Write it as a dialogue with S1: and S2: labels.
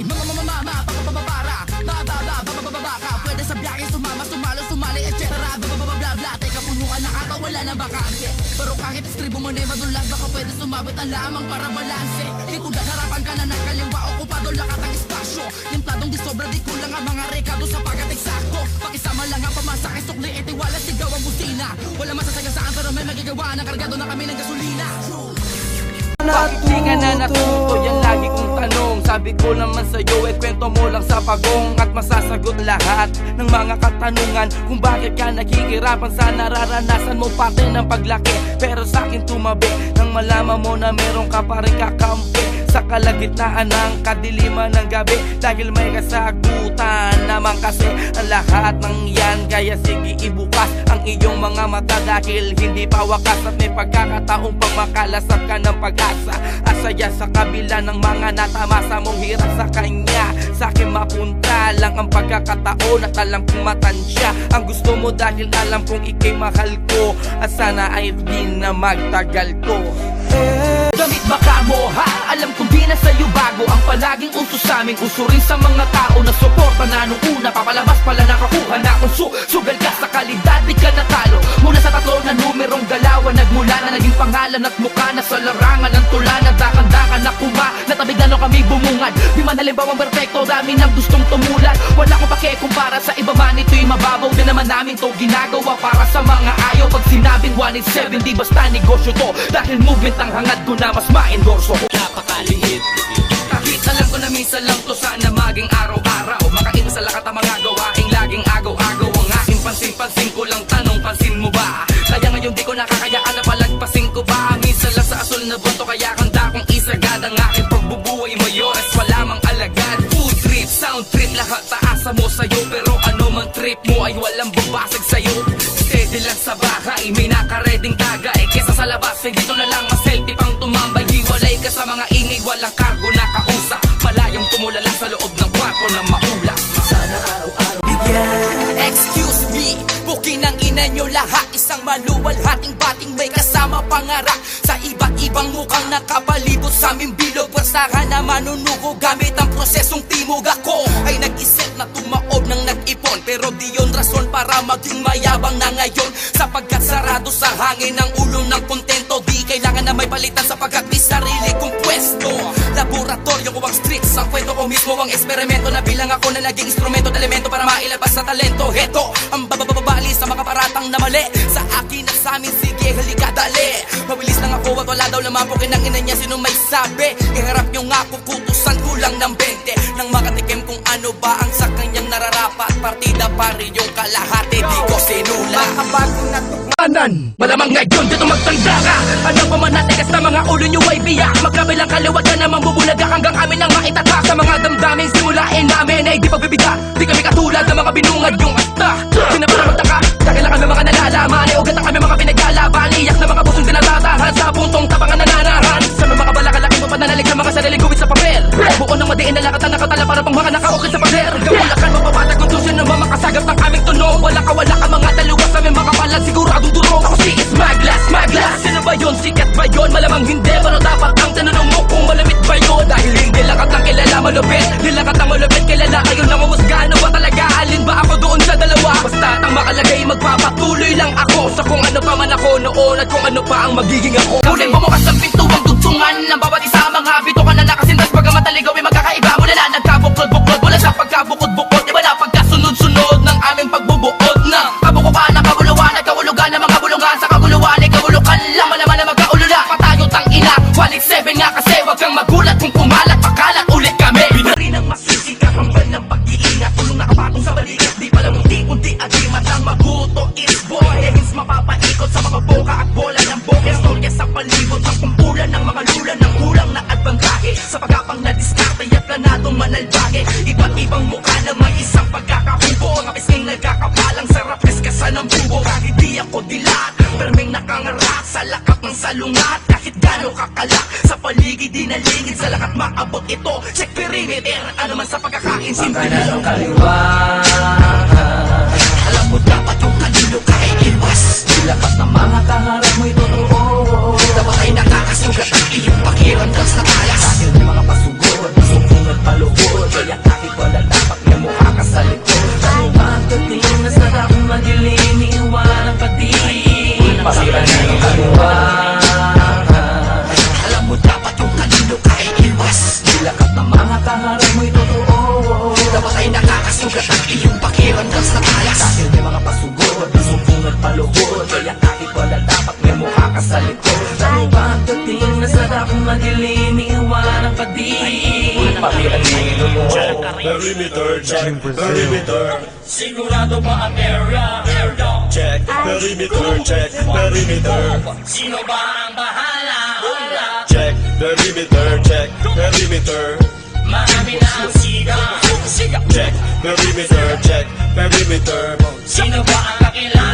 S1: Hoy, mga mamamama, pakapababara Nadada, babababa ka Pwede sa biyahe, sumama, sumalo, sumali, etc Babababla, bla, teka punuan na ata, wala na bakante. Pero kahit istribo mo na madulas Baka pwede sumabit ang lamang para balanse. Likudan, harapan ka na ng kaliwa Okupado, lakat ang espasyo. Limpladong di sobra, di kulang ang mga rekado sa pagkat-eksakto Pakisama lang ang pamasahe, sukli, itiwala, sigaw ang busina. Wala masasagasaan pero may magagawa na kargado na kami ng gasolina.
S2: Bakit di ka na natuto? Sabi ko naman sa'yo, eh kwento mo lang sa pagong At masasagot lahat ng mga katanungan. Kung bakit ka nakikirapan sa nararanasan mo Parte ng paglaki. Pero sa akin tumabi Nang malaman mo na meron ka pa rin kakampi sa kalagitnaan ng kadiliman ng gabi. Dahil may kasagutan naman kasi ang lahat ng yan. Kaya sige ibukas ang iyong mga mata Dahil hindi pa wakas at may pagkakataong pang makalasap ka ng pag-asa. Asaya sa kabila ng mga natamasa mong hirap sa kanya. Sa akin mapunta lang ang pagkakataon At alam kong matansya Ang gusto mo dahil alam kong ikay mahal ko. At sana ay di na magtagal ko. Gamit baka mo ha? Alam kong di na sa'yo bago. Ang palaging uso sa amin Uso rin sa mga tao na suporta. Na nung una Papalabas pala nakakuha na kung su Sugal ka sa kalidad di ka natalo. Mula sa tatlo na numerong galawan Nagmula na naging pangalan at mukha na Sa larangan kami bumungad. Di man halimbawang perfecto Dami nang gustong tumulan. Wala akong pake kumpara sa iba man Ito'y mababaw din naman namin to ginagawa. Para sa mga ayaw Pag sinabing 1 in 7 Di basta negosyo to. Dahil movement ang hangad ko na mas ma-endorso ko.
S3: Napakaliit
S2: kahit alam ko na minsan lang to sana maging araw-araw. Makain sa lakat ang mga gawaing laging agaw-agaw. Ang aking pansin-pansin ko lang tanong pansin mo ba? Taasa mo sa'yo Pero ano man trip mo ay walang babasag sa'yo. Steady lang sa bahay, may nakareding taga Eh kesa sa labas, eh dito na lang mas healthy pang tumambay. Hiwalay ka sa mga ingay, walang cargo na kausap Malayong tumulala sa loob ng kwarto na maulap Sana araw-araw.
S1: Excuse me, bukin ang ina nyo lahat. Isang maluwalhating bating may kasama pangarap. Sa iba't ibang mukhang nakapalibot sa aming bilog. Pwersahan na manunugo gamit ang prosesong timog. Ako ay nag-isip Pero di yon rason para maging mayabang na ngayon. Sapagkat sarado sa hangin ang ulo ng kontento Di kailangan na may palitan sapagkat may sarili kong pwesto. Laboratorio ko ang streets Ang kwento ko mismo ang eksperimento Na bilang ako na naging instrumento elemento Para mailabas sa talento. Heto ang babababali sa mga paratang na mali. Sa akin at sa amin sige halika dali. Mabilis lang ako at wala daw naman po kinangina niya Sino may sabi? Iharap niyo nga kukutusan kulang ng 20 Nang makatikim kung ano ba ang sa kanyang nararapat Partida pa rin yung kalahati Di ko sinula.
S2: Anan, malamang ngayon dito magtanda ka. Ano pa man natigas na mga ulo nyo ay biyak Magkabilang kaliwat ka naman bubulaga Hanggang amin ang maitatak Sa mga damdamin. Simulain namin ay di pagbibita. Di kami katulad ng mga binungad yung Kung ano pa man ako noon At kung ano pa ang magiging ako. Muling bumukas ang pintuang dugtungan Ng bawat paligid di naligid Sa lakat maabot ito. Check perimeter Ano man sa pagkakain Simple lang.
S3: kaliwa.
S2: Alam mo dapat yung kanino ka ay iwas.
S3: Lapat ng mga kaharap mo'y
S2: madilim Iiwanan ka di Pakiran mo
S4: Perimeter check, perimeter.
S5: Sigurado ba ang area?
S4: check, perimeter check, perimeter.
S5: Sino ba ang bahala?
S4: check, perimeter check, perimeter.
S5: Marami na ang siga.
S4: Check, perimeter check, perimeter.
S5: Sino ba ang kakilala?